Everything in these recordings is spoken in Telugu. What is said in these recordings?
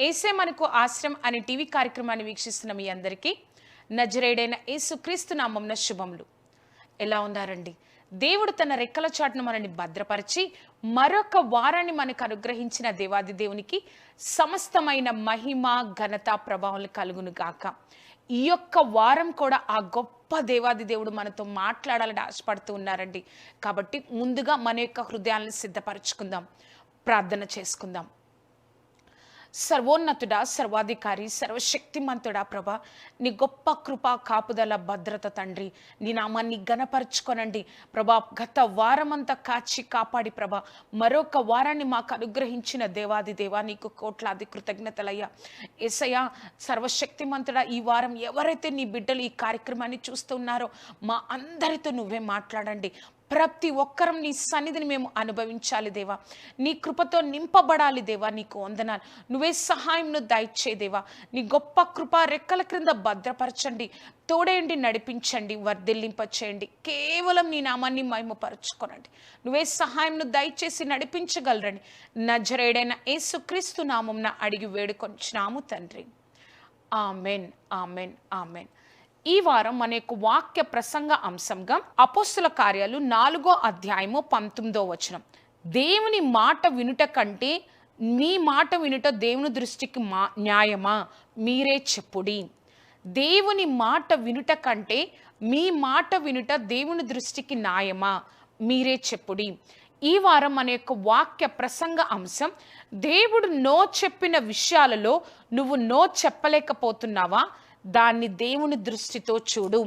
ఏసే మనకు ఆశ్రయం అనే టీవీ కార్యక్రమాన్ని వీక్షిస్తున్న మీ అందరికీ నజరేడైన యేసుక్రీస్తు నామంన శుభములు. ఎలా ఉన్నారండి? దేవుడు తన రెక్కల చాటును మనల్ని భద్రపరిచి మరొక వారాన్ని మనకు అనుగ్రహించిన దేవాది దేవునికి సమస్తమైన మహిమ ఘనత ప్రభావాలు కలుగును గాక. ఈ యొక్క వారం కూడా ఆ గొప్ప దేవాది దేవుడు మనతో మాట్లాడాలని ఆశపడుతూ ఉన్నారండి. కాబట్టి ముందుగా మన యొక్క హృదయాలను సిద్ధపరచుకుందాం. ప్రార్థన చేసుకుందాం. సర్వోన్నతుడా సర్వాధికారి సర్వశక్తిమంతుడా ప్రభా. నీ గొప్ప కృప కాపుదల భద్రత తండ్రి. నీ నామాన్ని గనపరుచుకొనండి ప్రభా గత వారమంతా కాచి కాపాడి ప్రభా. మరొక వారాన్ని మాకు అనుగ్రహించిన దేవాది దేవా నీకు కోట్లాది కృతజ్ఞతలయ్యా. ఎసయ్యా సర్వశక్తిమంతుడా ఈ వారం ఎవరైతే నీ బిడ్డలు ఈ కార్యక్రమాన్ని చూస్తున్నారో మా అందరితో నువ్వే మాట్లాడండి. ప్రతి ఒక్కరం నీ సన్నిధిని మేము అనుభవించాలి దేవా. నీ కృపతో నింపబడాలి దేవా నీకు వందనాలు. నువ్వే సహాయంను దయచేదేవా నీ గొప్ప కృప రెక్కల క్రింద భద్రపరచండి. తోడేయండి నడిపించండి వర్ధిల్లింప చేయండి కేవలం నీ నామాన్ని మహిమపరచుకోనండి. నువ్వే సహాయంను దయచేసి నడిపించగలరని నజరేడైన ఏసుక్రీస్తు నామంన అడిగి వేడుకొంచినాము తండ్రి. Amen amen amen. ఈ వారం మన యొక్క వాక్య ప్రసంగ అంశంగా అపోస్తుల కార్యాలు నాలుగో అధ్యాయము పంతొమ్మిదో వచనం. దేవుని మాట వినుట కంటే మీ మాట వినుట దేవుని దృష్టికి మా న్యాయమా? మీరే చెప్పుడి. దేవుని మాట వినుట కంటే మీ మాట వినుట దేవుని దృష్టికి న్యాయమా? మీరే చెప్పుడి. ఈ వారం మన యొక్క వాక్య ప్రసంగ అంశం దేవుడు నో చెప్పిన విషయాలలో నువ్వు నో చెప్పలేకపోతున్నావా? దాన్ని దేవుని దృష్టితో చూడు.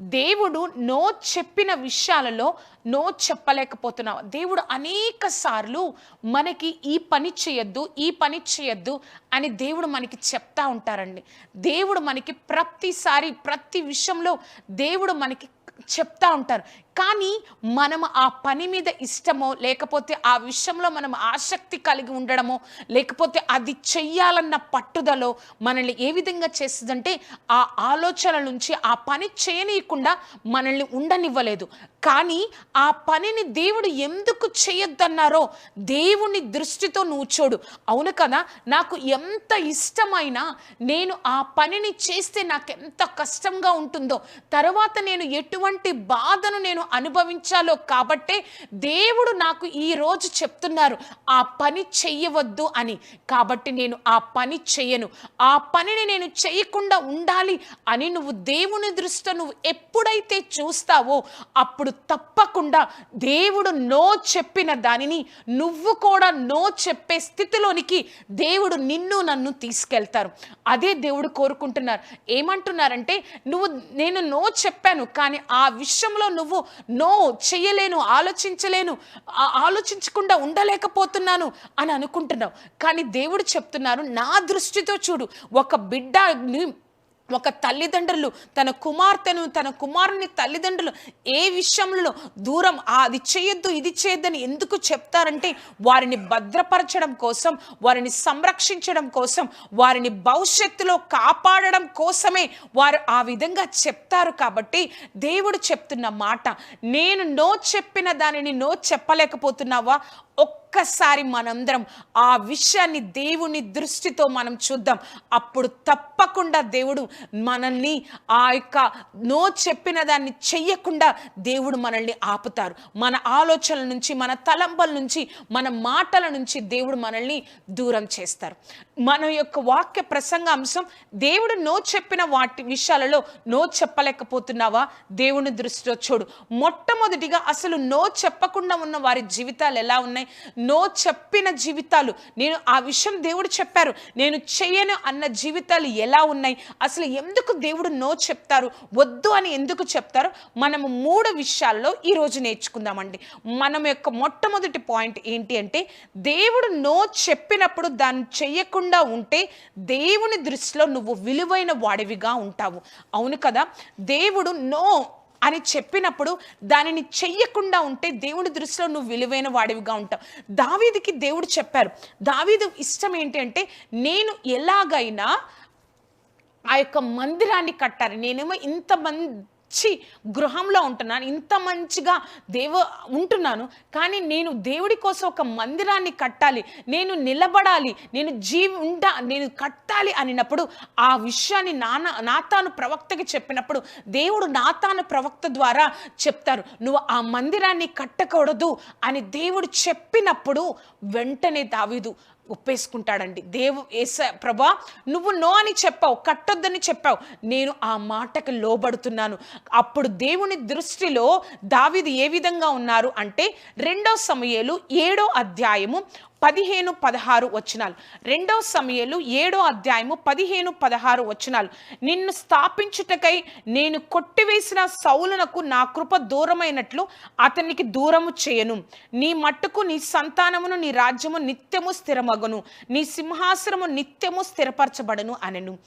దేవుడు నో చెప్పిన విషయాలలో నో చెప్పలేకపోతున్నావు. దేవుడు అనేక సార్లు మనకి ఈ పని చేయొద్దు ఈ పని చేయొద్దు అని దేవుడు మనకి చెప్తా ఉంటారండి. దేవుడు మనకి ప్రతిసారి ప్రతి విషయంలో దేవుడు మనకి చెప్తా ఉంటారు. కానీ మనం ఆ పని మీద ఇష్టమో లేకపోతే ఆ విషయంలో మనం ఆసక్తి కలిగి ఉండడమో లేకపోతే అది చెయ్యాలన్న పట్టుదలో మనల్ని ఏ విధంగా చేస్తుందంటే ఆ ఆలోచన నుంచి ఆ పని చేయనీయకుండా మనల్ని ఉండనివ్వలేదు. కానీ ఆ పనిని దేవుడు ఎందుకు చేయొద్దన్నారో దేవుని దృష్టితో నువ్వు చూడు. అవును కదా నాకు ఎంత ఇష్టమైనా నేను ఆ పనిని చేస్తే నాకు ఎంత కష్టంగా ఉంటుందో తర్వాత నేను ఎటువంటి బాధను నేను అనుభవించాలో కాబట్టే దేవుడు నాకు ఈ రోజు చెప్తున్నారు ఆ పని చెయ్యవద్దు అని. కాబట్టి నేను ఆ పని చెయ్యను. ఆ పనిని నేను చేయకుండా ఉండాలి అని నువ్వు దేవుని దృష్టితో నువ్వు ఎప్పుడైతే చూస్తావో అప్పుడు తప్పకుండా దేవుడు నో చెప్పిన దానిని నువ్వు కూడా నో చెప్పే స్థితిలోనికి దేవుడు నిన్ను నన్ను తీసుకెళ్తారు. అదే దేవుడు కోరుకుంటున్నారు. ఏమంటున్నారంటే నువ్వు నేను నో చెప్పాను కానీ ఆ విషయంలో నువ్వు నో చెయ్యలేను ఆలోచించలేను ఆలోచించకుండా ఉండలేకపోతున్నాను అని అనుకుంటున్నావు. కానీ దేవుడు చెప్తున్నారు నా దృష్టితో చూడు ఒక బిడ్డని ఒక తల్లిదండ్రులు తన కుమార్తెను తన కుమారుని తల్లిదండ్రులు ఏ విషయంలో దూరం అది చేయొద్దు ఇది చేయొద్దని ఎందుకు చెప్తారంటే వారిని భద్రపరచడం కోసం వారిని సంరక్షించడం కోసం వారిని భవిష్యత్తులో కాపాడడం కోసమే వారు ఆ విధంగా చెప్తారు కాబట్టి దేవుడు చెప్తున్న మాట నేను నో చెప్పిన దానిని నో చెప్పలేకపోతున్నావా? ఒక్కసారి మనందరం ఆ విషయాన్ని దేవుని దృష్టితో మనం చూద్దాం. అప్పుడు తప్పకుండా దేవుడు మనల్ని ఆ యొక్క నో చెప్పిన దాన్ని చెయ్యకుండా దేవుడు మనల్ని ఆపుతారు. మన ఆలోచనల నుంచి మన తలంబల నుంచి మన మాటల నుంచి దేవుడు మనల్ని దూరం చేస్తారు. మన యొక్క వాక్య ప్రసంగ అంశం దేవుడు నో చెప్పిన వాటి విషయాలలో నో చెప్పలేకపోతున్నావా? దేవుని దృష్టిలో చూడు. మొట్టమొదటిగా అసలు నో చెప్పకుండా ఉన్న వారి జీవితాలు ఎలా ఉన్నాయి? నో చెప్పిన జీవితాలు. నేను ఆ విషయం దేవుడు చెప్పారు. నేను చెయ్యను అన్న జీవితాలు ఎలా ఉన్నాయి? అసలు ఎందుకు దేవుడు నో చెప్తారు? వద్దు అని ఎందుకు చెప్తారు? మనము మూడు విషయాల్లో ఈరోజు నేర్చుకుందామండి. మనం యొక్క మొట్టమొదటి పాయింట్ ఏంటి అంటే దేవుడు నో చెప్పినప్పుడు దాన్ని చెయ్యకుండా ఉంటే దేవుని దృష్టిలో నువ్వు విలువైన వాడివిగా ఉంటావు. అవును కదా? దేవుడు నో అని చెప్పినప్పుడు దానిని చెయ్యకుండా ఉంటే దేవుడి దృష్టిలో నువ్వు విలువైన వాడివిగా ఉంటావు. దావీదికి దేవుడు చెప్పారు దావీదు ఇష్టం ఏంటి అంటే నేను ఎలాగైనా ఆ యొక్క మందిరాన్ని కట్టాలి. నేనేమో ఇంత మంది మంచి గృహంలో ఉంటున్నాను. ఇంత మంచిగా దేవ ఉంటున్నాను. కానీ నేను దేవుడి కోసం ఒక మందిరాన్ని కట్టాలి. నేను నిలబడాలి. నేను జీవి ఉంటా నేను కట్టాలి అనినప్పుడు ఆ విషయాన్ని నాన్న నాతాను ప్రవక్తకి చెప్పినప్పుడు దేవుడు నాతాను ప్రవక్త ద్వారా చెప్తారు. నువ్వు ఆ మందిరాన్ని కట్టకూడదు అని దేవుడు చెప్పినప్పుడు వెంటనే దావీదు ఒప్పేసుకుంటాడండి. దేవు ఏస ప్రభా నువ్వు నో అని చెప్పావు కట్టొద్దని చెప్పావు. నేను ఆ మాటకు లోబడుతున్నాను. అప్పుడు దేవుని దృష్టిలో దావిది ఏ విధంగా ఉన్నారు అంటే రెండో సమయాలు ఏడో అధ్యాయము పదిహేను పదహారు వచనాలు. రెండో సమయలు ఏడో అధ్యాయము పదిహేను పదహారు వచనాలు. నిన్ను స్థాపించుటకై నేను కొట్టివేసిన సౌలునకు నా కృప దూరమైనట్లు అతనికి దూరము చేయను. నీ మట్టుకు నీ సంతానమును నీ రాజ్యము నిత్యము స్థిరమగును. నీ సింహాసనము నిత్యము స్థిరపరచబడను అనెను.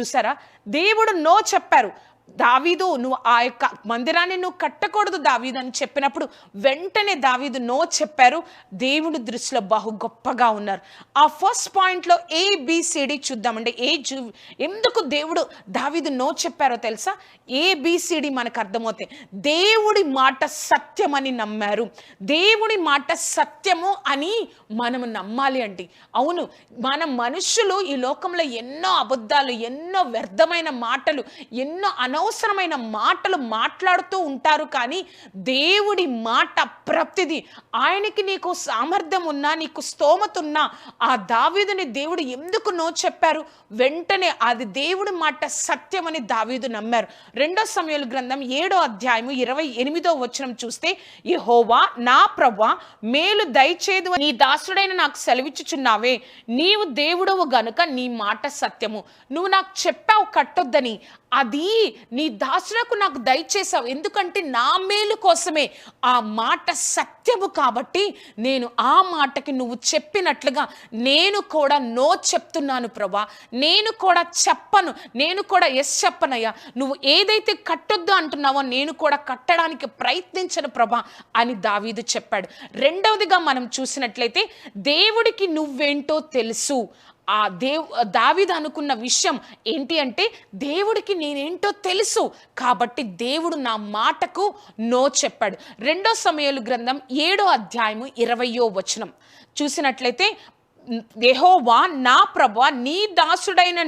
చూసారా? దేవుడు నో చెప్పారు. దావీదు నువ్వు ఆ యొక్క మందిరాన్ని నువ్వు కట్టకూడదు దావీదు అని చెప్పినప్పుడు వెంటనే దావీదు నో చెప్పారు. దేవుడి దృష్టిలో బహు గొప్పగా ఉన్నారు. ఆ ఫస్ట్ పాయింట్లో ఏబిసిడి చూద్దామండి. ఏ జూ ఎందుకు దేవుడు దావీదు నో చెప్పారో తెలుసా? ఏబిసిడి మనకు అర్థమవుతాయి. దేవుడి మాట సత్యమని నమ్మారు. దేవుడి మాట సత్యము అని మనము నమ్మాలి అండి. అవును మన మనుషులు ఈ లోకంలో ఎన్నో అబద్ధాలు ఎన్నో వ్యర్థమైన మాటలు ఎన్నో అనవసరమైన మాటలు మాట్లాడుతూ ఉంటారు కానీ దేవుడి మాట ప్రతిది ఆయనకి నీకు సామర్థ్యం ఉన్నా నీకు స్తోమత ఉన్నా ఆ దావీదుని దేవుడు ఎందుకు నో చెప్పారు. వెంటనే అది దేవుడి మాట సత్యమని దావీదు నమ్మారు. రెండో సమయాల గ్రంథం ఏడో అధ్యాయము ఇరవై ఎనిమిదో వచనం చూస్తే యెహోవా నా ప్రభా మేలు దయచేదు నీ దాసుడైన నాకు సెలవిచ్చుచున్నావే. నీవు దేవుడవు గనుక నీ మాట సత్యము. నువ్వు నాకు చెప్పావు కట్టొద్దని. అది నీ దాసులకు నాకు దయచేసావు ఎందుకంటే నా మేలు కోసమే ఆ మాట సత్యము కాబట్టి నేను ఆ మాటకి నువ్వు చెప్పినట్లుగా నేను కూడా నో చెప్తున్నాను ప్రభా. నేను కూడా చెప్పను. నేను కూడా ఎస్ చెప్పనయ్యా. నువ్వు ఏదైతే కట్టొద్దు అంటున్నావో నేను కూడా కట్టడానికి ప్రయత్నించను ప్రభా అని దావీదు చెప్పాడు. రెండవదిగా మనం చూసినట్లయితే దేవుడికి నువ్వేంటో తెలుసు. ఆ దేవ్ దావిద అనుకున్న విషయం ఏంటి అంటే దేవుడికి నేనేంటో తెలుసు కాబట్టి దేవుడు నా మాటకు నో చెప్పాడు. రెండో సమయాలు గ్రంథం ఏడో అధ్యాయము ఇరవయో వచనం. చూసినట్లయితే ఎహోవా నా ప్రభా నీ దాసుడైన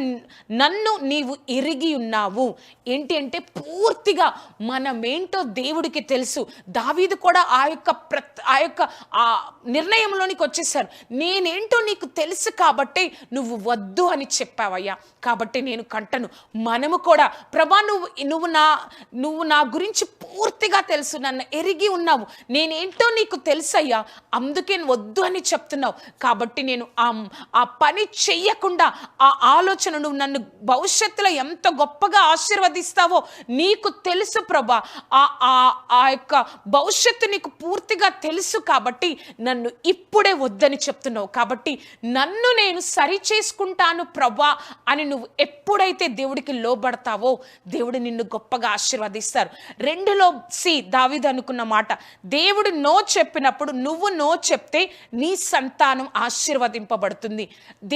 నన్ను నీవు ఎరిగి ఉన్నావు. ఏంటి అంటే పూర్తిగా మనమేంటో దేవుడికి తెలుసు. దావీదు కూడా ఆ యొక్క ప్రత్ ఆ యొక్క ఆ నిర్ణయంలోనికి వచ్చేసారు నేనేంటో నీకు తెలుసు కాబట్టి నువ్వు వద్దు అని చెప్పావయ్యా. కాబట్టి నేను కంటను. మనము కూడా ప్రభా నువ్వు నువ్వు నా నువ్వు నా గురించి పూర్తిగా తెలుసు. నన్ను ఎరిగి ఉన్నావు. నేనేంటో నీకు తెలుసయ్యా. అందుకే వద్దు అని చెప్తున్నావు. కాబట్టి నేను ఆ ఆ పని చెయ్యకుండా ఆ ఆలోచన నువ్వు నన్ను భవిష్యత్తులో ఎంత గొప్పగా ఆశీర్వదిస్తావో నీకు తెలుసు ప్రభా. ఆ ఆ ఆ యొక్క భవిష్యత్తు నీకు పూర్తిగా తెలుసు కాబట్టి నన్ను ఇప్పుడే వద్దని చెప్తున్నావు. కాబట్టి నన్ను నేను సరి చేసుకుంటాను ప్రభా అని నువ్వు ఎప్పుడైతే దేవుడికి లోబడతావో దేవుడు నిన్ను గొప్పగా ఆశీర్వదిస్తారు. రెండులో సి దావిది అనుకున్న మాట దేవుడు నో చెప్పినప్పుడు నువ్వు నో చెప్తే నీ సంతానం ఆశీర్వదింపబడుతుంది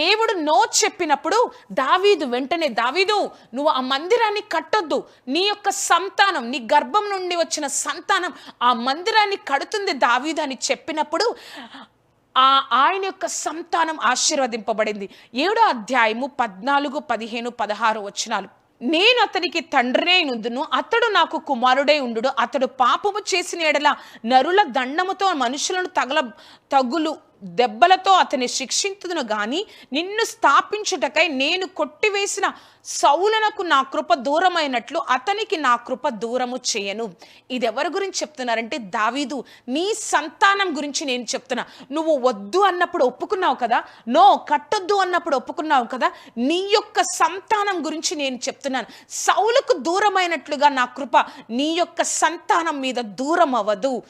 దేవుడు నో చెప్పినప్పుడు దావీదు వెంటనే దావీదు నువ్వు ఆ మందిరాన్ని కట్టొద్దు. నీ యొక్క సంతానం నీ గర్భం నుండి వచ్చిన సంతానం ఆ మందిరాన్ని కడుతుంది దావీదు అని చెప్పినప్పుడు ఆ ఆయన యొక్క సంతానం ఆశీర్వదింపబడింది. ఏడో అధ్యాయము పద్నాలుగు పదిహేను పదహారు వచనాలు. నేను అతనికి తండ్రినే నుందును అతడు నాకు కుమారుడే ఉండు అతడు పాపము చేసిన ఎడల నరుల దండముతో మనుషులను తగల తగులు దెబ్బలతో అతని శిక్షించుదును గాని నిన్ను స్థాపించుటకై నేను కొట్టివేసిన సౌలనకు నా కృప దూరమైనట్లు అతనికి నా కృప దూరము చేయను. ఇది ఎవరి గురించి చెప్తున్నారంటే దావీదు నీ సంతానం గురించి నేను చెప్తున్నా. నువ్వు వద్దు అన్నప్పుడు ఒప్పుకున్నావు కదా? నో కట్టొద్దు అన్నప్పుడు ఒప్పుకున్నావు కదా? నీ యొక్క సంతానం గురించి నేను చెప్తున్నాను. సౌలకు దూరమైనట్లుగా నా కృప నీ యొక్క సంతానం మీద దూరం అవ్వదు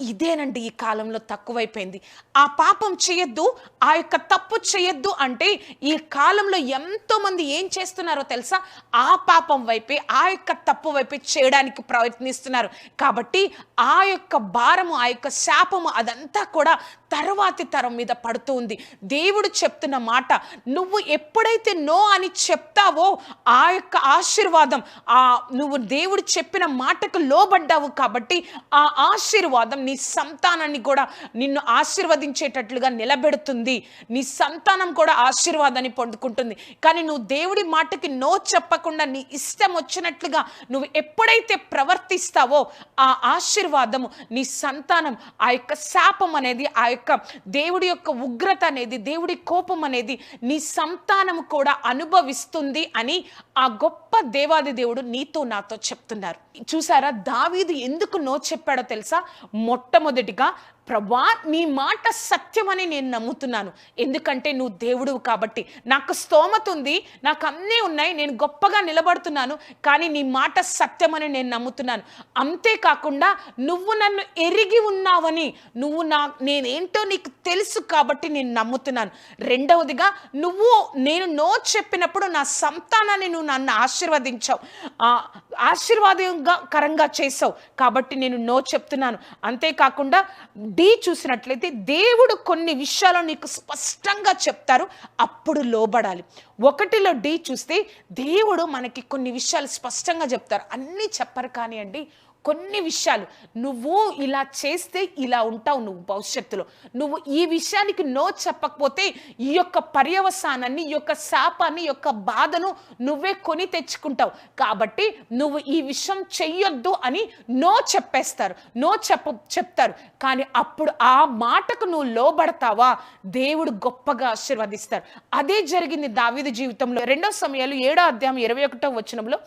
ఇదేనండి ఈ కాలంలో తక్కువైపోయింది. ఆ పాపం చేయొద్దు ఆ యొక్క తప్పు చేయొద్దు అంటే ఈ కాలంలో ఎంతోమంది ఏం చేస్తున్నారో తెలుసా? ఆ పాపం వైపే ఆ యొక్క తప్పు వైపే చేయడానికి ప్రయత్నిస్తున్నారు. కాబట్టి ఆ యొక్క భారము ఆ యొక్క శాపము అదంతా కూడా తర్వాతి తరం మీద పడుతూ ఉంది. దేవుడు చెప్తున్న మాట నువ్వు ఎప్పుడైతే నో అని చెప్తావో ఆ యొక్క ఆశీర్వాదం ఆ నువ్వు దేవుడు చెప్పిన మాటకు లోబడ్డావు కాబట్టి ఆ ఆశీర్వాదం నీ సంతానాన్ని కూడా నిన్ను ఆశీర్వదించేటట్లుగా నిలబెడుతుంది. నీ సంతానం కూడా ఆశీర్వాదాన్ని పొందుకుంటుంది. కానీ నువ్వు దేవుడి మాటకి నో చెప్పకుండా నీ ఇష్టం వచ్చినట్లుగా నువ్వు ఎప్పుడైతే ప్రవర్తిస్తావో ఆ ఆశీర్వాదము నీ సంతానం ఆ యొక్క శాపం అనేది ఆ యొక్క దేవుడి యొక్క ఉగ్రత అనేది దేవుడి కోపం అనేది నీ సంతానం కూడా అనుభవిస్తుంది అని ఆ గొప్ప దేవాది దేవుడు నీతో నాతో చెప్తున్నారు. చూసారా? దావీదు ఎందుకు నో చెప్పాడో తెలుసా? మొట్టమొదటిగా ప్రభా నీ మాట సత్యమని నేను నమ్ముతున్నాను. ఎందుకంటే నువ్వు దేవుడు కాబట్టి. నాకు స్తోమత ఉంది నాకు అన్నీ ఉన్నాయి నేను గొప్పగా నిలబడుతున్నాను కానీ నీ మాట సత్యమని నేను నమ్ముతున్నాను. అంతేకాకుండా నువ్వు నన్ను ఎరిగి ఉన్నావని నువ్వు నా నేనేంటో నీకు తెలుసు కాబట్టి నేను నమ్ముతున్నాను. రెండవదిగా నువ్వు నేను నో చెప్పినప్పుడు నా సంతానాన్ని నువ్వు నన్ను ఆశీర్వదించావు. ఆశీర్వాదంగా కరంగా చేసావు కాబట్టి నేను నో చెప్తున్నాను. అంతేకాకుండా డి చూసినట్లయితే దేవుడు కొన్ని విషయాలు నీకు స్పష్టంగా చెప్తారు అప్పుడు లోబడాలి. ఒకటిలో డి చూస్తే దేవుడు మనకి కొన్ని విషయాలు స్పష్టంగా చెప్తారు. అన్నీ చెప్పరు కానివ్వండి కొన్ని విషయాలు. నువ్వు ఇలా చేస్తే ఇలా ఉంటావు నువ్వు భవిష్యత్తులో. నువ్వు ఈ విషయానికి నో చెప్పకపోతే ఈ యొక్క పర్యవసానాన్ని ఈ యొక్క శాపాన్ని ఈ యొక్క బాధను నువ్వే కొని తెచ్చుకుంటావు. కాబట్టి నువ్వు ఈ విషయం చెయ్యొద్దు అని నో చెప్పేస్తారు. నో చెప్ప చెప్తారు. కానీ అప్పుడు ఆ మాటకు నువ్వు లోబడతావా? దేవుడు గొప్పగా ఆశీర్వదిస్తారు. అదే జరిగింది దావిద జీవితంలో. రెండో సమయాలు ఏడో అధ్యాయం ఇరవై ఒకటో వచనంలో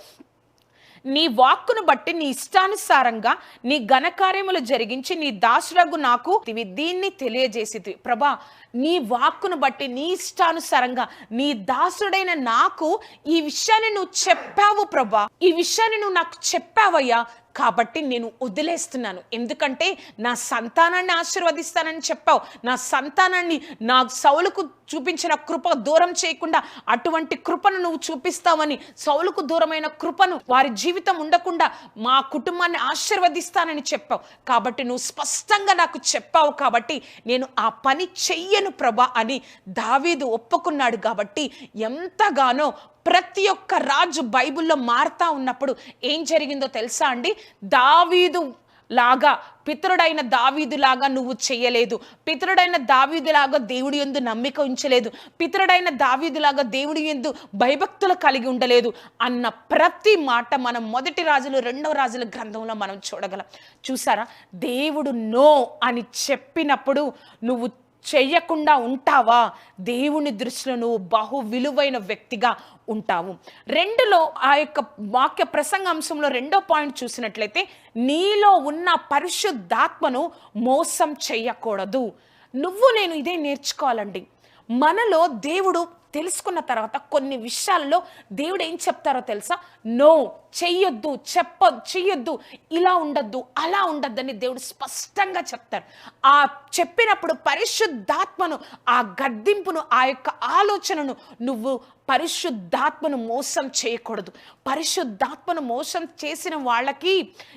నీ వాక్కును బట్టి నీ ఇష్టానుసారంగా నీ ఘనకార్యములు జరిగించి నీ దాసులకు నాకు దీన్ని తెలియజేసి ప్రభా నీ వాక్కును బట్టి నీ ఇష్టానుసారంగా నీ దాసుడైన నాకు ఈ విషయాన్ని నువ్వు చెప్పావు ప్రభా. ఈ విషయాన్ని నువ్వు నాకు చెప్పావయ్యా. కాబట్టి నేను వదిలేస్తున్నాను. ఎందుకంటే నా సంతానాన్ని ఆశీర్వదిస్తానని చెప్పావు. నా సంతానాన్ని నా సౌలుకు చూపించిన కృప దూరం చేయకుండా అటువంటి కృపను నువ్వు చూపిస్తావని సౌలుకు దూరమైన కృపను వారి జీవితం ఉండకుండా మా కుటుంబాన్ని ఆశీర్వదిస్తానని చెప్పావు. కాబట్టి నువ్వు స్పష్టంగా నాకు చెప్పావు కాబట్టి నేను ఆ పని చెయ్యను ప్రభా అని దావీదు ఒప్పుకున్నాడు కాబట్టి ఎంతగానో ప్రతి ఒక్క రాజు బైబిల్లో మారుతా ఉన్నప్పుడు ఏం జరిగిందో తెలుసా అండి? దావీదు లాగా పితరుడైన దావీదులాగా నువ్వు చేయలేదు. పితరుడైన దావీదులాగా దేవుడి ఎందు నమ్మిక ఉంచలేదు. పితరుడైన దావీదులాగా దేవుడి ఎందు భయభక్తులు కలిగి ఉండలేదు అన్న ప్రతి మాట మనం మొదటి రాజులు రెండవ రాజుల గ్రంథంలో మనం చూడగలం. చూసారా? దేవుడు నో అని చెప్పినప్పుడు నువ్వు చెయ్యకుండా ఉంటావా? దేవుని దృష్టిలో నువ్వు బహు విలువైన వ్యక్తిగా ఉంటావు. రెండులో ఆ యొక్క వాక్య ప్రసంగ అంశంలో రెండో పాయింట్ చూసినట్లయితే నీలో ఉన్న పరిశుద్ధాత్మను మోసం చెయ్యకూడదు. నువ్వు నేను ఇదే నేర్చుకోవాలండి. మనలో దేవుడు తెలుసుకున్న తర్వాత కొన్ని విషయాల్లో దేవుడు ఏం చెప్తారో తెలుసా? నో చెయ్యొద్దు చెప్ప చెయ్యొద్దు ఇలా ఉండొద్దు అలా ఉండొద్దని దేవుడు స్పష్టంగా చెప్తారు ఆ చెప్పినప్పుడు పరిశుద్ధాత్మను ఆ గద్దింపును ఆ యొక్క ఆలోచనను నువ్వు పరిశుద్ధాత్మను మోసం చేయకూడదు. పరిశుద్ధాత్మను మోసం చేసిన వాళ్ళకి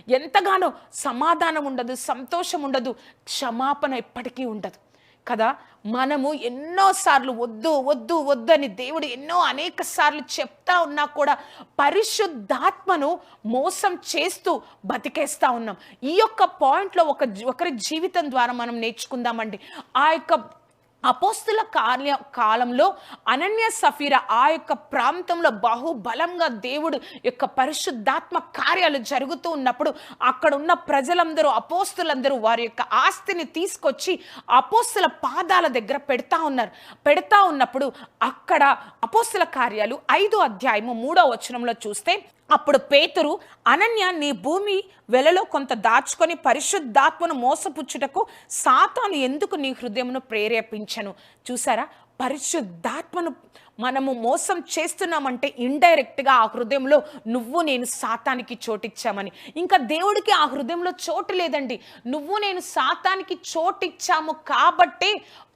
ఎంతగానో సమాధానం ఉండదు సంతోషం ఉండదు క్షమాపణ ఎప్పటికీ ఉండదు. కదా? మనము ఎన్నోసార్లు వద్దు వద్దు వద్దు అని దేవుడు ఎన్నో అనేక సార్లు చెప్తా ఉన్నా కూడా పరిశుద్ధాత్మను మోసం చేస్తూ బతికేస్తా ఉన్నాం. ఈ యొక్క పాయింట్లో ఒక ఒకరి జీవితం ద్వారా మనం నేర్చుకుందామండి. ఆ యొక్క అపోస్తుల కార్య కాలంలో అనన్య సఫీర ఆ యొక్క ప్రాంతంలో బహుబలంగా దేవుడు యొక్క పరిశుద్ధాత్మ కార్యాలు జరుగుతూ ఉన్నప్పుడు అక్కడ ఉన్న ప్రజలందరూ అపోస్తులందరూ వారి యొక్క ఆస్తిని తీసుకొచ్చి అపోస్తుల పాదాల దగ్గర పెడతా ఉన్నారు. పెడతా ఉన్నప్పుడు అక్కడ అపోస్తుల కార్యాలు ఐదో అధ్యాయము మూడో వచనంలో చూస్తే అప్పుడు పేతురు అనన్య నీ భూమి వెలలో కొంత దాచుకొని పరిశుద్ధాత్మను మోసపుచ్చుటకు సాతాను ఎందుకు నీ హృదయమును ప్రేరేపించను? చూసారా? పరిశుద్ధాత్మను మనము మోసం చేస్తున్నామంటే ఇండైరెక్ట్గా ఆ హృదయంలో నువ్వు నేను సాతానికి చోటిచ్చామని ఇంకా దేవుడికి ఆ హృదయంలో చోటు లేదండి. నువ్వు నేను సాతానికి చోటిచ్చాము కాబట్టే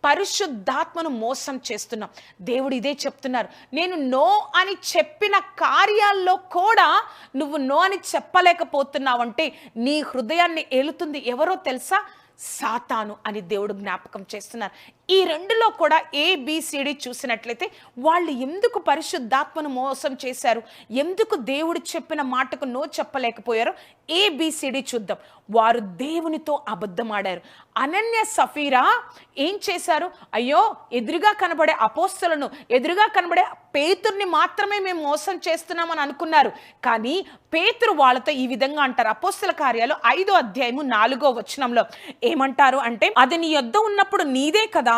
పరిశుద్ధాత్మను మోసం చేస్తున్నాం. దేవుడు ఇదే చెప్తున్నారు. నేను నో అని చెప్పిన కార్యాల్లో కూడా నువ్వు నో అని చెప్పలేకపోతున్నావంటే నీ హృదయాన్ని ఏలుతుంది ఎవరో తెలుసా? సాతాను అని దేవుడు జ్ఞాపకం చేస్తున్నారు. ఈ రెండులో కూడా ఏబిసిడి చూసినట్లయితే వాళ్ళు ఎందుకు పరిశుద్ధాత్మను మోసం చేశారు? ఎందుకు దేవుడు చెప్పిన మాటకు నో చెప్పలేకపోయారు ఏబిసిడి చూద్దాం. వారు దేవునితో అబద్ధమాడారు. అనన్య సఫీరా ఏం చేశారు? అయ్యో ఎదురుగా కనబడే అపోస్తలను ఎదురుగా కనబడే పేతుర్ని మాత్రమే మేము మోసం చేస్తున్నామని అనుకున్నారు. కానీ పేతురు వాళ్ళతో ఈ విధంగా అంటారు. అపోస్తల కార్యాలు ఐదో అధ్యాయము నాలుగో వచనంలో ఏమంటారు అంటే అది నీ యొద్ద ఉన్నప్పుడు నీదే కదా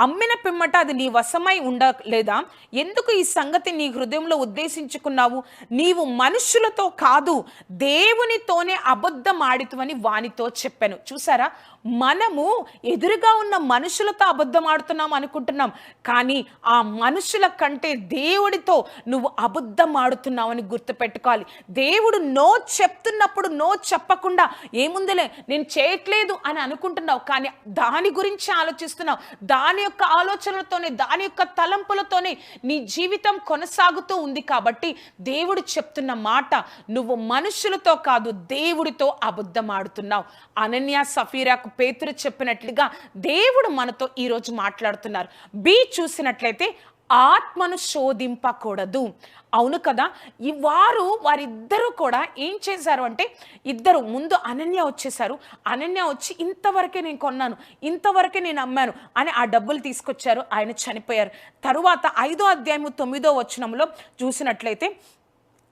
అమ్మిన పిమ్మట అది నీ వశమై ఉండలేదా ఎందుకు ఈ సంగతి నీ హృదయంలో ఉద్దేశించుకున్నావు? నీవు మనుషులతో కాదు దేవునితోనే అబద్ధం ఆడితువని వానితో చెప్పాను. చూసారా? మనము ఎదురుగా ఉన్న మనుషులతో అబద్ధం ఆడుతున్నాం అనుకుంటున్నాం. కానీ ఆ మనుషుల కంటే దేవుడితో నువ్వు అబద్ధం ఆడుతున్నావని గుర్తుపెట్టుకోవాలి. దేవుడు నో చెప్తున్నప్పుడు నో చెప్పకుండా ఏముందిలే నేను చేయట్లేదు అని అనుకుంటున్నావు. కానీ దాని గురించి ఆలోచిస్తున్నావు. దాని యొక్క ఆలోచనలతోనే దాని యొక్క తలంపులతోనే నీ జీవితం కొనసాగుతూ ఉంది కాబట్టి దేవుడు చెప్తున్న మాట నువ్వు మనుషులతో కాదు దేవుడితో అబద్ధం ఆడుతున్నావు అనన్య సఫీరాకు పేతురు చెప్పినట్లుగా దేవుడు మనతో ఈరోజు మాట్లాడుతున్నారు. బి చూసినట్లయితే ఆత్మను శోధింపకూడదు. అవును కదా? ఈ వారు వారిద్దరూ కూడా ఏం చేశారు అంటే ఇద్దరు ముందు అనన్య వచ్చేసారు అనన్య వచ్చి ఇంతవరకే నేను కొన్నాను ఇంతవరకే నేను అమ్మాను అని ఆ డబ్బులు తీసుకొచ్చారు. ఆయన చనిపోయారు. తరువాత ఐదో అధ్యాయము తొమ్మిదో వచనంలో చూసినట్లయితే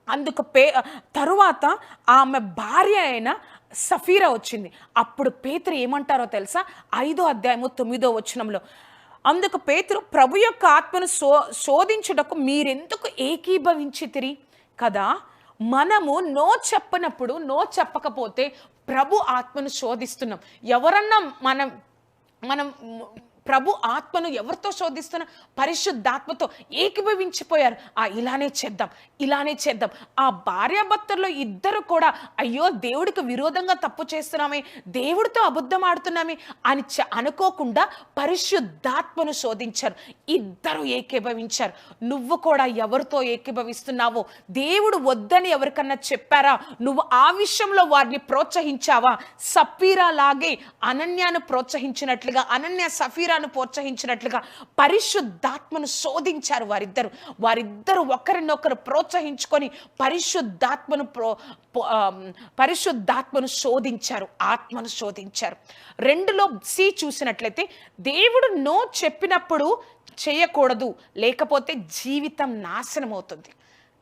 అందుకు పే తరువాత ఆమె భార్య అయిన సఫీరా వచ్చింది. అప్పుడు పేతురు ఏమంటారో తెలుసా? ఐదో అధ్యాయము తొమ్మిదో వచనంలో అందుకు పేతురు ప్రభు యొక్క ఆత్మను శో శోధించుటకు మీరెందుకు ఏకీభవించితిరి కదా మనము నో చెప్పనప్పుడు నో చెప్పకపోతే ప్రభు ఆత్మను శోధిస్తున్నాం. ఎవరన్నా మనం మనం ప్రభు ఆత్మను ఎవరితో శోధిస్తున్నా? పరిశుద్ధాత్మతో ఏకీభవించిపోయారు. ఆ ఇలానే చేద్దాం ఇలానే చేద్దాం. ఆ భార్యాభర్తల్లో ఇద్దరు కూడా అయ్యో దేవుడికి విరోధంగా తప్పు చేస్తున్నామే దేవుడితో అబద్ధం ఆడుతున్నామే అని చ- అనుకోకుండా పరిశుద్ధాత్మను శోధించారు. ఇద్దరు ఏకీభవించారు. నువ్వు కూడా ఎవరితో ఏకీభవిస్తున్నావో దేవుడు వద్దని ఎవరికన్నా చెప్పారా? నువ్వు ఆ విషయంలో వారిని ప్రోత్సహించావా? సఫీరా లాగే అనన్యాను ప్రోత్సహించినట్లుగా అనన్య సఫీరా సఫీరాను ప్రోత్సహించినట్లుగా పరిశుద్ధాత్మను శోధించారు వారిద్దరు. వారిద్దరు ఒకరినొకరు ప్రోత్సహించుకొని పరిశుద్ధాత్మను ప్రో పరిశుద్ధాత్మను శోధించారు ఆత్మను శోధించారు. రెండులో సి చూసినట్లయితే దేవుడు నో చెప్పినప్పుడు చేయకూడదు లేకపోతే జీవితం నాశనం అవుతుంది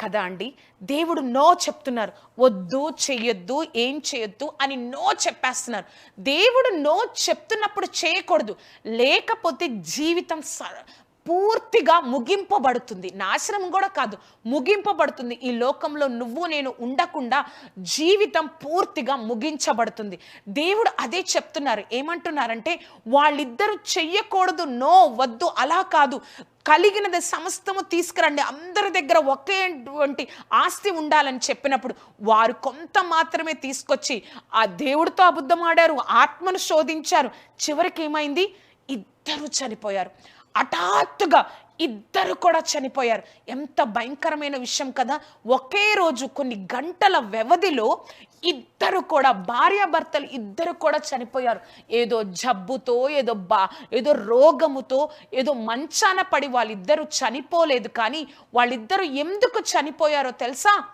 కదా అండి? దేవుడు నో చెప్తున్నారు. వద్దు చెయ్యొద్దు ఏం చేయొద్దు అని నో చెప్పేస్తున్నారు. దేవుడు నో చెప్తున్నప్పుడు చేయకూడదు. లేకపోతే జీవితం స- పూర్తిగా ముగింపబడుతుంది. నాశనం కూడా కాదు ముగింపబడుతుంది. ఈ లోకంలో నువ్వు నేను ఉండకుండా జీవితం పూర్తిగా ముగించబడుతుంది. దేవుడు అదే చెప్తున్నారు. ఏమంటున్నారంటే వాళ్ళిద్దరూ చెయ్యకూడదు నో వద్దు అలా కాదు. కలిగినది సమస్తము తీసుకురండి. అందరి దగ్గర ఒకేటువంటి ఆస్తి ఉండాలని చెప్పినప్పుడు వారు కొంత మాత్రమే తీసుకొచ్చి ఆ దేవుడితో అబద్ధమాడారు ఆత్మను శోధించారు. చివరికి ఏమైంది? ఇద్దరు చనిపోయారు. హఠాత్తుగా ఇద్దరు కూడా చనిపోయారు. ఎంత భయంకరమైన విషయం కదా? ఒకే రోజు కొన్ని గంటల వ్యవధిలో ఇద్దరు కూడా భార్యాభర్తలు ఇద్దరు కూడా చనిపోయారు. ఏదో జబ్బుతో ఏదో బా ఏదో రోగముతో ఏదో మంచాన పడి వాళ్ళిద్దరూ చనిపోలేదు కానీ వాళ్ళిద్దరూ ఎందుకు చనిపోయారో తెలుసా?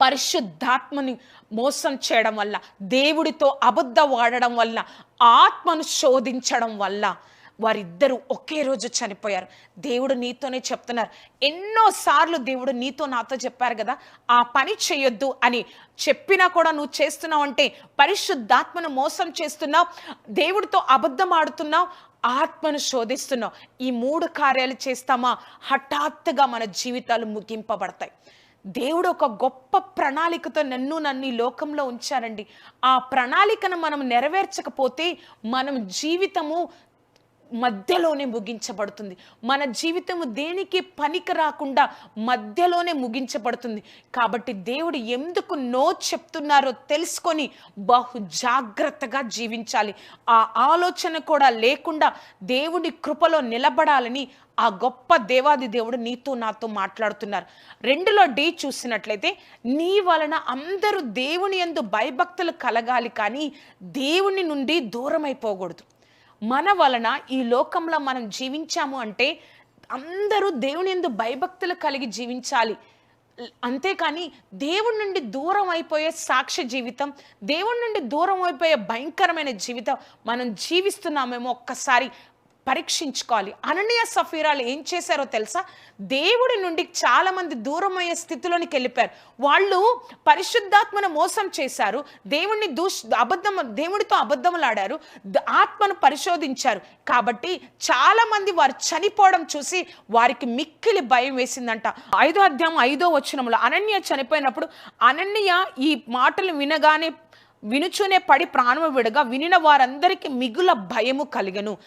పరిశుద్ధాత్మని మోసం చేయడం వల్ల దేవుడితో అబద్ధ వాడడం వల్ల ఆత్మను శోధించడం వల్ల. వారిద్దరూ ఒకే రోజు చనిపోయారు. దేవుడు నీతోనే చెప్తున్నారు. ఎన్నోసార్లు దేవుడు నీతో నాతో చెప్పారు కదా ఆ పని చేయొద్దు అని. చెప్పినా కూడా నువ్వు చేస్తున్నావు అంటే పరిశుద్ధాత్మను మోసం చేస్తున్నావు దేవుడితో అబద్ధం ఆడుతున్నావు ఆత్మను శోధిస్తున్నావు. ఈ మూడు కార్యాలు చేస్తామా? హఠాత్తుగా మన జీవితాలు ముగింపబడతాయి. దేవుడు ఒక గొప్ప ప్రణాళికతో నన్ను నన్ను ఈ లోకంలో ఉంచారండి. ఆ ప్రణాళికను మనం నెరవేర్చకపోతే మనం జీవితము మధ్యలోనే ముగించబడుతుంది. మన జీవితము దేనికి పనికి రాకుండా మధ్యలోనే ముగించబడుతుంది. కాబట్టి దేవుడు ఎందుకు నో చెప్తున్నారో తెలుసుకొని బహు జాగ్రత్తగా జీవించాలి. ఆ ఆలోచన కూడా లేకుండా దేవుడి కృపలో నిలబడాలని ఆ గొప్ప దేవాది దేవుడు నీతో నాతో మాట్లాడుతున్నారు. రెండులో డి చూసినట్లయితే నీ వలన అందరూ దేవుని యందు భయభక్తులు కలగాలి కానీ దేవుని నుండి దూరం అయిపోకూడదు మన వలన ఈ లోకంలో మనం జీవించాము అంటే అందరూ దేవుని ఎందు భయభక్తులు కలిగి జీవించాలి. అంతేకాని దేవుడి నుండి దూరం అయిపోయే సాక్ష్య జీవితం దేవుడి నుండి దూరం అయిపోయే భయంకరమైన జీవితం మనం జీవిస్తున్నామేమో ఒక్కసారి పరీక్షించుకోవాలి. అనన్య సఫీరాలు ఏం చేశారో తెలుసా? దేవుడి నుండి చాలామంది దూరమయ్యే దూరం స్థితిలోనికి వెళ్ళిపోయారు. వాళ్ళు పరిశుద్ధాత్మను మోసం చేశారు. దేవుణ్ణి దూష్ అబద్ధం దేవుడితో అబద్ధములాడారు. ఆత్మను పరిశోధించారు. కాబట్టి చాలామంది వారు చనిపోవడం చూసి వారికి మిక్కిలి భయం వేసిందంట. ఐదో అధ్యాయం ఐదో వచనంలో అనన్య చనిపోయినప్పుడు అనన్య ఈ మాటలు వినగానే వినుచునే పడి ప్రాణము విడగా వినిన వారందరికీ మిగుల భయము కలిగను.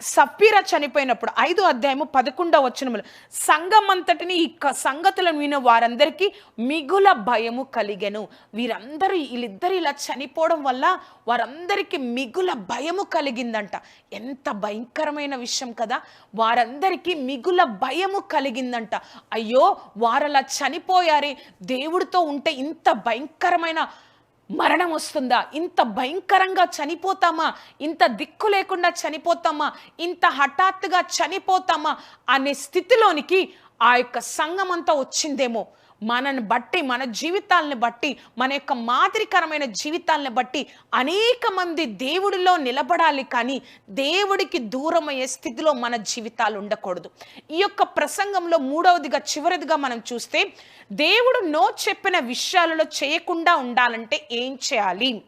సఫీరా చనిపోయినప్పుడు ఐదో అధ్యాయము పదకొండవ వచనములు సంఘం అంతటిని ఈ క- సంగతులను విన వారందరికీ మిగుల భయము కలిగెను. వీరందరూ వీళ్ళిద్దరు ఇలా చనిపోవడం వల్ల వారందరికీ మిగుల భయము కలిగిందంట. ఎంత భయంకరమైన విషయం కదా. వారందరికీ మిగుల భయము కలిగిందంట. అయ్యో వారలా చనిపోయారే. దేవుడితో ఉంటే ఇంత భయంకరమైన మరణం వస్తుందా? ఇంత భయంకరంగా చనిపోతామా? ఇంత దిక్కు లేకుండా చనిపోతామా? ఇంత హఠాత్తుగా చనిపోతామా? అనే స్థితిలోనికి ఆ యొక్క సంఘం అంతా వచ్చిందేమో. మనని బట్టి మన జీవితాలను బట్టి మన యొక్క మాదిరికరమైన జీవితాలను బట్టి అనేక మంది దేవుడిలో నిలబడాలి కానీ దేవుడికి దూరమయ్యే స్థితిలో మన జీవితాలు ఉండకూడదు. ఈ యొక్క ప్రసంగంలో మూడవదిగా చివరిదిగా మనం చూస్తే దేవుడు నో చెప్పిన విషయాలలో చేయకుండా ఉండాలంటే ఏం చేయాలి?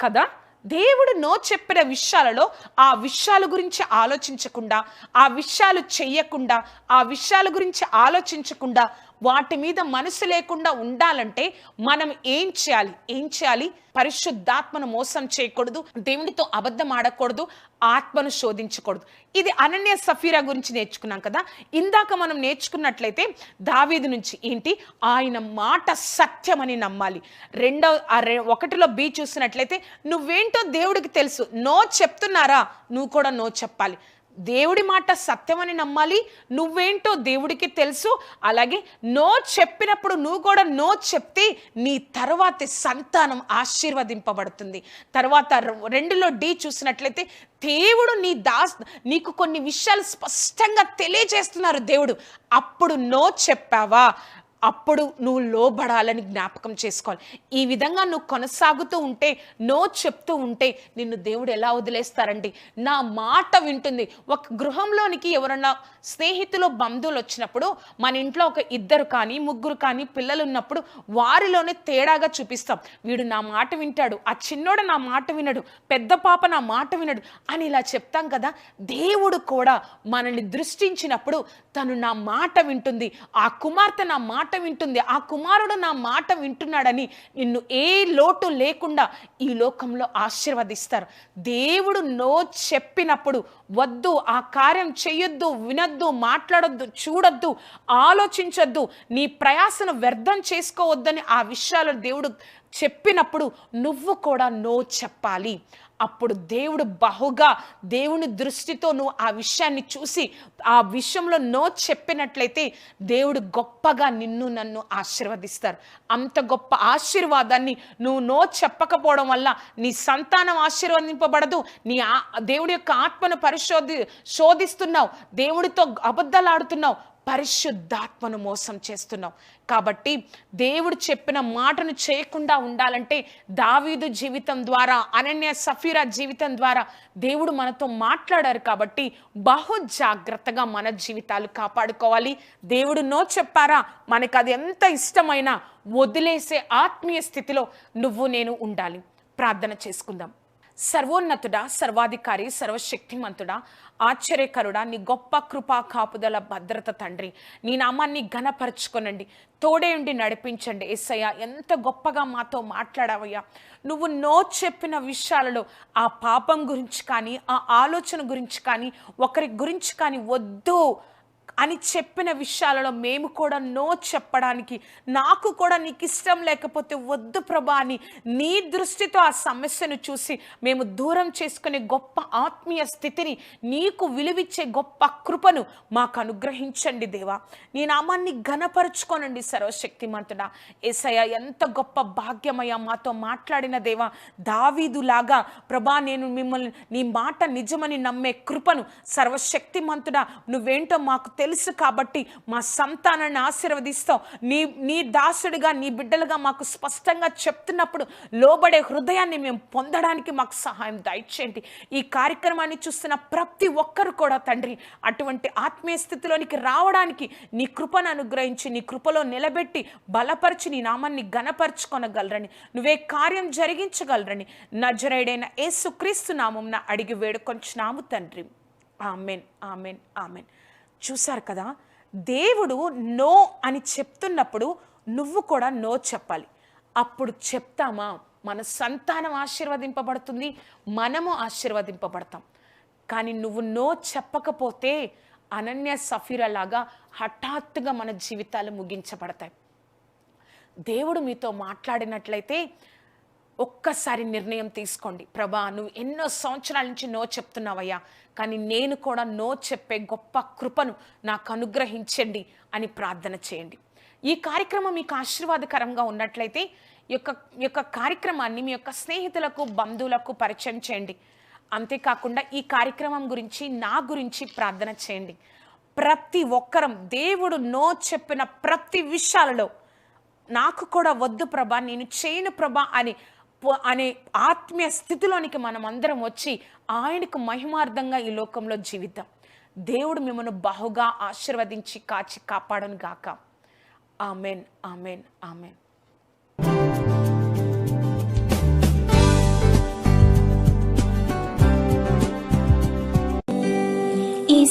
కదా? దేవుడు నో చెప్పిన విషయాలలో ఆ విషయాల గురించి ఆలోచించకుండా ఆ విషయాలు చెయ్యకుండా ఆ విషయాల గురించి ఆలోచించకుండా వాటి మీద మనసు లేకుండా ఉండాలంటే మనం ఏం చేయాలి? ఏం చేయాలి? పరిశుద్ధాత్మను మోసం చేయకూడదు దేవునితో అబద్ధం ఆడకూడదు ఆత్మను శోధించకూడదు. ఇది అనన్య సఫీరా గురించి నేర్చుకున్నాం కదా. ఇందాక మనం నేర్చుకున్నట్లయితే దావీదు నుంచి ఏంటి? ఆయన మాట సత్యమని నమ్మాలి. రెండో ఒకటిలో బి చూసినట్లయితే నువ్వేంటో దేవుడికి తెలుసు. నో చెప్తున్నారా? నువ్వు కూడా నో చెప్పాలి. దేవుడి మాట సత్యమని నమ్మాలి. నువ్వేంటో దేవుడికి తెలుసు. అలాగే నో చెప్పినప్పుడు నువ్వు కూడా నో చెప్తే నీ తర్వాతి సంతానం ఆశీర్వదింపబడుతుంది. తర్వాత రెండులో డి చూసినట్లయితే దేవుడు నీ దాస్ నీకు కొన్ని విషయాలు స్పష్టంగా తెలియజేస్తున్నారు దేవుడు. అప్పుడు నో చెప్పావా? అప్పుడు నువ్వు లోబడాలని జ్ఞాపకం చేసుకోవాలి. ఈ విధంగా నువ్వు కొనసాగుతూ ఉంటే నో చెప్తూ ఉంటే నిన్ను దేవుడు ఎలా వదిలేస్తారండి? నా మాట వింటుంది. ఒక గృహంలోనికి ఎవరన్నా స్నేహితులు బంధువులు వచ్చినప్పుడు మన ఇంట్లో ఒక ఇద్దరు కానీ ముగ్గురు కానీ పిల్లలు ఉన్నప్పుడు వారిలోనే తేడాగా చూపిస్తాం. వీడు నా మాట వింటాడు. ఆ చిన్నోడు నా మాట వినడు. పెద్ద పాప నా మాట వినడు అని ఇలా చెప్తాం కదా? దేవుడు కూడా మనల్ని దృష్టించినప్పుడు తను నా మాట వింటుంది. ఆ కుమార్తె నా మాట మాట వింటుంది. ఆ కుమారుడు నా మాట వింటున్నాడని నిన్ను ఏ లోటు లేకుండా ఈ లోకంలో ఆశీర్వదిస్తారు. దేవుడు నో చెప్పినప్పుడు వద్దు ఆ కార్యం చెయ్యొద్దు వినొద్దు మాట్లాడొద్దు చూడొద్దు ఆలోచించొద్దు నీ ప్రయాసను వ్యర్థం చేసుకోవద్దని ఆ విషయాలు దేవుడు చెప్పినప్పుడు నువ్వు కూడా నో చెప్పాలి. అప్పుడు దేవుడు బహుగా దేవుని దృష్టితో నువ్వు ఆ విషయాన్ని చూసి ఆ విషయంలో నో చెప్పినట్లయితే దేవుడు గొప్పగా నిన్ను నన్ను ఆశీర్వదిస్తారు. అంత గొప్ప ఆశీర్వాదాన్ని నువ్వు నో చెప్పకపోవడం వల్ల నీ సంతానం ఆశీర్వదింపబడదు. నీ ఆ- దేవుడి యొక్క ఆత్మను పరిశోధి శోధిస్తున్నావు. దేవుడితో అబద్ధలాడుతున్నావు పరిశుద్ధాత్మను మోసం చేస్తున్నావు. కాబట్టి దేవుడు చెప్పిన మాటను చేయకుండా ఉండాలంటే దావీదు జీవితం ద్వారా అనన్య సఫీరా జీవితం ద్వారా దేవుడు మనతో మాట్లాడారు కాబట్టి బహు జాగ్రత్తగా మన జీవితాలు కాపాడుకోవాలి. దేవుడు నో చెప్పారా? మనకు అది ఎంత ఇష్టమైనా వదిలేసే ఆత్మీయ స్థితిలో నువ్వు నేను ఉండాలి. ప్రార్థన చేసుకుందాం. సర్వోన్నతుడా సర్వాధికారి సర్వశక్తిమంతుడా ఆశ్చర్యకరుడా నీ గొప్ప కృపా కాపుదల భద్రత తండ్రి. నీ నామాన్ని ఘనపరచుకొనండి. తోడే ఉండి నడిపించండి. ఎస్సయ్య ఎంత గొప్పగా మాతో మాట్లాడావయ్యా. నువ్వు నో చెప్పిన విషయాలలో ఆ పాపం గురించి కానీ ఆ ఆలోచన గురించి కానీ ఒకరి గురించి కానీ వద్దు. అని చెప్పిన విషయాలలో మేము కూడా నో చెప్పడానికి నాకు కూడా నీకు ఇష్టం లేకపోతే వద్దు ప్రభా అని నీ దృష్టితో ఆ సమస్యను చూసి మేము దూరం చేసుకునే గొప్ప ఆత్మీయ స్థితిని నీకు విలువిచ్చే గొప్ప కృపను మాకు అనుగ్రహించండి దేవా. నీ నామాన్ని ఘనపరుచుకోనండి సర్వశక్తిమంతుడా. ఏసయ్య ఎంత గొప్ప భాగ్యమయ్యా మాతో మాట్లాడిన దేవా. దావీదులాగా ప్రభా నేను మిమ్మల్ని నీ మాట నిజమని నమ్మే కృపను సర్వశక్తిమంతుడా. నువ్వేంటో మాకు తెలుసు తెలుసు కాబట్టి మా సంతానాన్ని ఆశీర్వదిస్తావు నీ నీ దాసుడిగా నీ బిడ్డలుగా మాకు స్పష్టంగా చెప్తున్నప్పుడు లోబడే హృదయాన్ని మేము పొందడానికి మాకు సహాయం దయచేయండి. ఈ కార్యక్రమాన్ని చూస్తున్న ప్రతి ఒక్కరు కూడా తండ్రి అటువంటి ఆత్మీయ స్థితిలోనికి రావడానికి నీ కృపను అనుగ్రహించి నీ కృపలో నిలబెట్టి బలపరిచి నీ నామాన్ని గనపరుచుకొనగలరని నువ్వే కార్యం జరిగించగలరని నజరైడైన ఏసుక్రీస్తు నామంన అడిగి వేడుకొంచున్నాము తండ్రి. Amen amen amen. చూశారు కదా? దేవుడు నో అని చెప్తున్నప్పుడు నువ్వు కూడా నో చెప్పాలి. అప్పుడు చెప్తామా? మన సంతానం ఆశీర్వదింపబడుతుంది మనము ఆశీర్వదింపబడతాం. కానీ నువ్వు నో చెప్పకపోతే అనన్య సఫీరలాగా హఠాత్తుగా మన జీవితాలు ముగించబడతాయి. దేవుడు మీతో మాట్లాడినట్లయితే ఒక్కసారి నిర్ణయం తీసుకోండి. ప్రభా నువ్వు ఎన్నో సంవత్సరాల నుంచి నో చెప్తున్నావయ్యా కానీ నేను కూడా నో చెప్పే గొప్ప కృపను నాకు అనుగ్రహించండి అని ప్రార్థన చేయండి. ఈ కార్యక్రమం మీకు ఆశీర్వాదకరంగా ఉన్నట్లయితే యొక్క యొక్క కార్యక్రమాన్ని మీ యొక్క స్నేహితులకు బంధువులకు పరిచయం చేయండి. అంతేకాకుండా ఈ కార్యక్రమం గురించి నా గురించి ప్రార్థన చేయండి. ప్రతి ఒక్కరం దేవుడు నో చెప్పిన ప్రతి విషయాలలో నాకు కూడా వద్దు ప్రభా నేను చేయను ప్రభా అని అనే ఆత్మీయ స్థితిలోనికి మనం అందరం వచ్చి ఆయనకు మహిమార్థంగా ఈ లోకంలో జీవితం దేవుడు మిమ్మల్ని బహుగా ఆశీర్వదించి కాచి కాపాడను గాక. Amen amen amen. ఈ